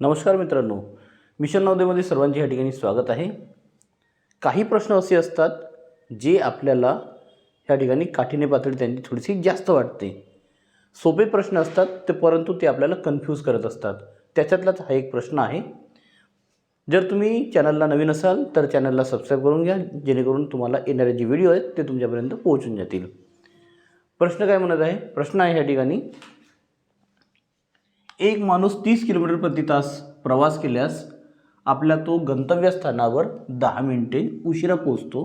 नमस्कार मित्रांनो मिशन नवदेमध्ये सर्वांचे या ठिकाणी स्वागत आहे. काही प्रश्न असे असतात जे आपल्याला ह्या ठिकाणी काठीने पातळी त्यांची थोडीशी जास्त वाटते. सोपे प्रश्न असतात ते परंतु ते आपल्याला कन्फ्यूज करत असतात. त्याच्यातलाच हा एक प्रश्न आहे. जर तुम्ही चॅनलला नवीन असाल तर चॅनलला सबस्क्राईब करून घ्या जेणेकरून तुम्हाला येणारे जे व्हिडिओ आहेत ते तुमच्यापर्यंत पोहोचून जातील. प्रश्न काय म्हणत आहे? प्रश्न आहे ह्या ठिकाणी एक माणूस तीस किलोमीटर प्रति तास प्रवास केल्यास आपल्या तो गंतव्यस्थानावर दहा मिनिटे उशिरा पोचतो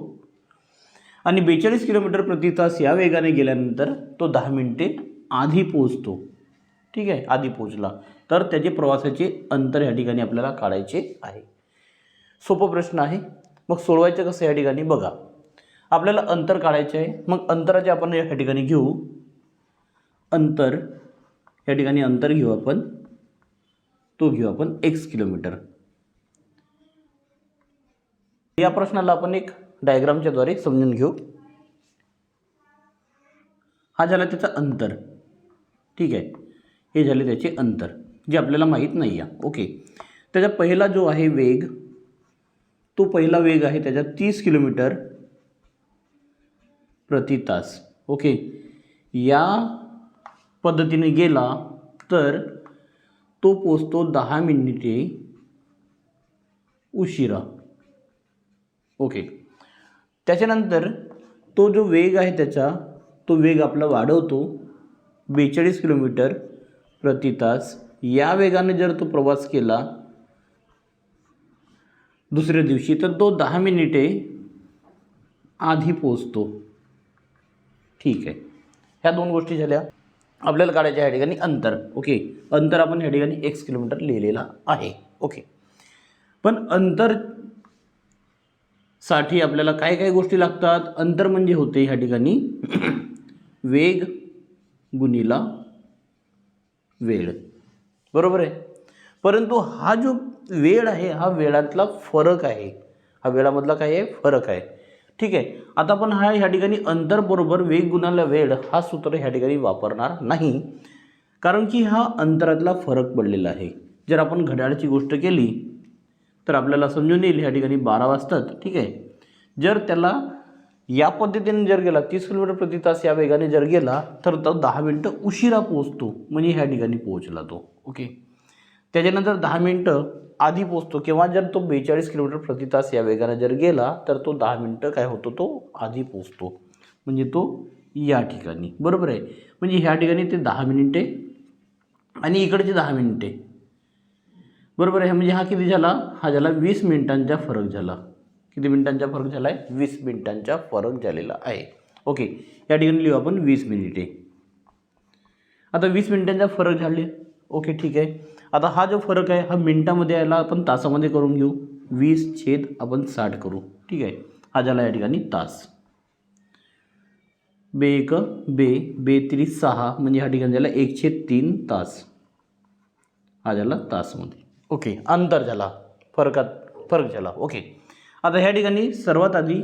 आणि बेचाळीस किलोमीटर प्रति तास या वेगाने गेल्यानंतर तो दहा मिनिटे आधी पोचतो ठीक आहे? आधी पोचला तर त्याचे प्रवासाचे अंतर या ठिकाणी आपल्याला काढायचे आहे. सोपं प्रश्न आहे. मग सोडवायचं कसं या ठिकाणी? बघा. आपल्याला अंतर काढायचे आहे. मग अंतराचे आपण या ठिकाणी घेऊ. अंतर या ठिकाणी अंतर घेऊ आपण. तो घेऊ आपण एक्स किलोमीटर. या प्रश्नाला आपण एक डायग्रामच्या द्वारे समजून घेऊ. हा झाला त्याचा अंतर. ठीक आहे. हे झाले त्याचे अंतर जे आपल्याला माहीत नाही आहे. ओके. त्याचा पहिला जो आहे वेग तो पहिला वेग आहे त्याचा तीस किलोमीटर प्रति तास. ओके. या पद्धतीने गेला तर तो पोचतो दहा मिनिटे उशिरा. ओके. त्याच्यानंतर तो जो वेग आहे त्याचा तो वेग आपला वाढवतो बेचाळीस किलोमीटर प्रति तास. या वेगाने जर तो प्रवास केला दुसऱ्या दिवशी तर तो दहा मिनिटे आधी पोचतो. ठीक आहे. ह्या दोन गोष्टी झाल्या. आपल्याला काढायचे ह्या ठिकाणी अंतर. ओके अंतर आपण ह्या ठिकाणी एक्स किलोमीटर लिहिलेला आहे. ओके पण अंतरसाठी आपल्याला काय काय गोष्टी लागतात? अंतर म्हणजे होते ह्या ठिकाणी वेग गुणिला वेळ. बरोबर आहे? परंतु हा जो वेळ आहे हा वेळातला फरक आहे हा वेळामधला काय आहे? फरक आहे. ठीक आहे. आता आपण हा ह्या ठिकाणी अंतर बरोबर वेग गुणाला वेळ हा सूत्र ह्या ठिकाणी वापरणार नाही. कारण की हा अंतरातला फरक पडलेला आहे. जर आपण घड्याळाची गोष्ट केली तर आपल्याला समजून येईल ह्या ठिकाणी बारा वाजतात. ठीक आहे. जर त्याला या पद्धतीने जर गेला तीस किलोमीटर प्रति तास या वेगाने जर गेला तर तो दहा मिनटं उशिरा पोचतो म्हणजे ह्या ठिकाणी पोहोचला तो. ओके. त्याच्यानंतर दहा मिनटं आधी पोचतो किंवा जर तो बेचाळीस किलोमीटर प्रति तास या वेगानं जर गेला तर तो दहा मिनटं काय होतो तो आधी पोचतो. म्हणजे तो या ठिकाणी. बरोबर आहे? म्हणजे ह्या ठिकाणी ते दहा मिनिटे आणि इकडचे दहा मिनिटे. बरोबर आहे? म्हणजे हा किती झाला? हा झाला वीस मिनिटांचा फरक झाला. किती मिनिटांचा फरक झाला आहे वीस मिनिटांचा फरक झालेला आहे. ओके. या ठिकाणी लिहू आपण वीस मिनिटे. आता वीस मिनिटांचा फरक झाले. ओके ठीक आहे. आता हा जो फरक आहे हा मिनटामध्ये यायला आपण तासामध्ये करून घेऊ. वीस छेद आपण साठ करू. ठीक आहे? हा झाला या ठिकाणी तास. बे एक बे बे त्रीस सहा म्हणजे ह्या ठिकाणी झाला एक छेद तीन तास. हा झाला तासमध्ये. ओके अंतर झाला. फरकात फरक झाला. ओके. आता ह्या ठिकाणी सर्वात आधी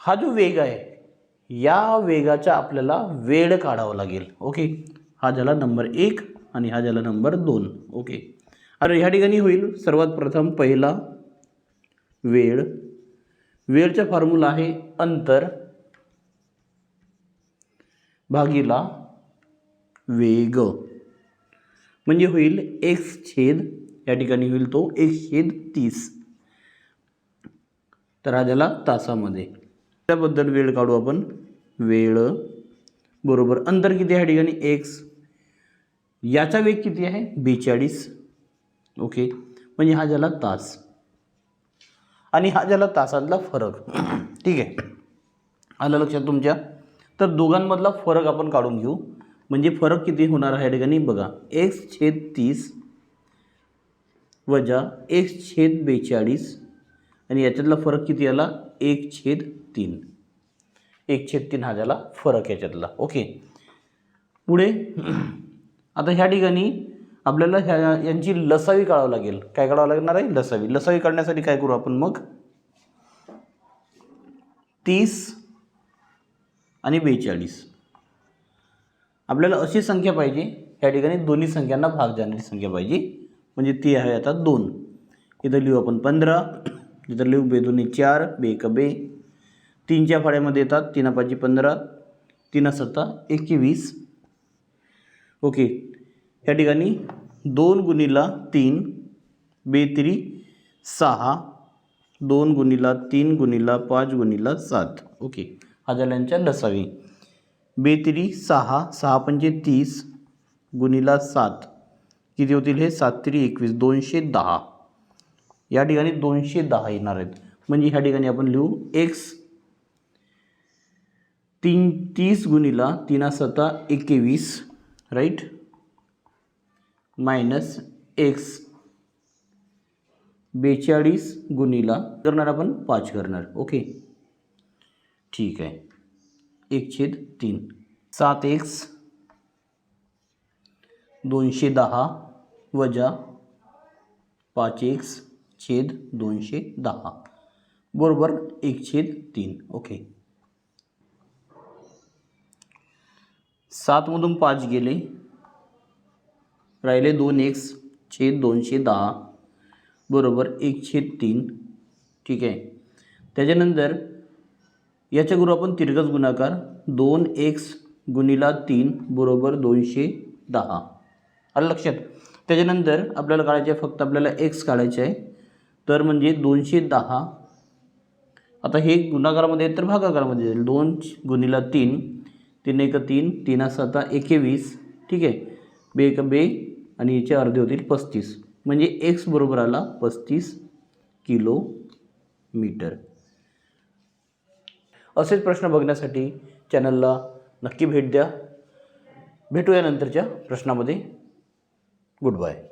हा जो वेग आहे या वेगाचा आपल्याला वेळ काढावा लागेल. ओके? हा झाला नंबर एक. आणि हा झाला नंबर दोन. ओके. अरे ह्या ठिकाणी होईल सर्वात प्रथम पहिला वेळ. वेळचा फॉर्म्युला आहे अंतर भागीला वेग. म्हणजे होईल एक्स छेद या ठिकाणी होईल तो एक छेद तीस. तर हा झाला तासामध्ये. त्याबद्दल वेळ काढू आपण. वेळ बरोबर अंतर किती ह्या ठिकाणी एक्स याचा वेग किती आहे? बेचाळीस. ओके म्हणजे हा झाला तास. आणि हा झाला तासातला फरक. ठीक आहे. आलं लक्षात तुमच्या? तर दोघांमधला फरक आपण काढून घेऊ. म्हणजे फरक किती होणार आहे या ठिकाणी? बघा. एक्स छेद तीस वजा एक्स छेद बेचाळीस. आणि याच्यातला फरक किती आला? एक छेद तीन. एक छेद तीन हा झाला फरक याच्यातला. ओके पुढे आता ह्या ठिकाणी आपल्याला ह्या यांची लसावी काढावं लागेल. काय काढावं लागणार आहे? लसावी. लसावी काढण्यासाठी काय करू आपण मग? तीस आणि बेचाळीस. आपल्याला अशी संख्या पाहिजे. या ठिकाणी दोन्ही संख्यांना भाग जाणारी संख्या पाहिजे. म्हणजे ती आहे आता दोन. इथं लिहू आपण पंधरा. इथं लिहू बेदोनी चार बे एक बे. तीनच्या फाड्यामध्ये येतात. तीन पाचशे पंधरा. तीन सत्ता एकवीस. ओके. या ठिकाणी दोन गुणीला तीन बेत्री सहा. दोन गुणीला तीन गुणीला पाच गुणीला सात. ओके. हा झाला यांच्या लसावी बेत्री सहा. सहा पंचे तीस गुणीला सात. किती होतील हे? सात तरी एकवीस. दोनशे दहा. या ठिकाणी दोनशे दहा येणार आहेत. म्हणजे ह्या ठिकाणी आपण लिहू एक्स तीन तीस गुणीला तीना सता एकवीस. राईट? Minus X. बेचाळीस गुणीला करणार आपण पाच करणार. ओके? ठीक आहे. एक छेद तीन. सात एक्स. दोनशे दहा वजा पाच एक्स छेद दोनशे दहा. बरोबर एक छेद तीन. ओके? सातमधून पाच गेले. राहिले दोन एक्स छेद दोनशे दहा. बरोबर एक छेद तीन. ठीक आहे. त्याच्यानंतर याच्या आपण तिरकस गुणाकार दोन एक्स गुणीला तीन बरोबर दोनशे दहा. आलं लक्षात? त्याच्यानंतर आपल्याला काढायचे आहे फक्त आपल्याला एक्स काढायचे आहे. तर म्हणजे दोनशे दहा. आता हे गुणाकारामध्ये तर भागाकारामध्ये जाईल. दोन गुणीला तीन तीन एक तीन तीन सता एकवीस ठीक आहे? बे एक बे आणि याचे अर्धे होतील पस्तीस. म्हणजे एक्स बरोबर आला पस्तीस किलो मीटर असेच प्रश्न बघण्यासाठी चॅनलला नक्की भेट द्या. भेटूया नंतरच्या प्रश्नामध्ये. Good bye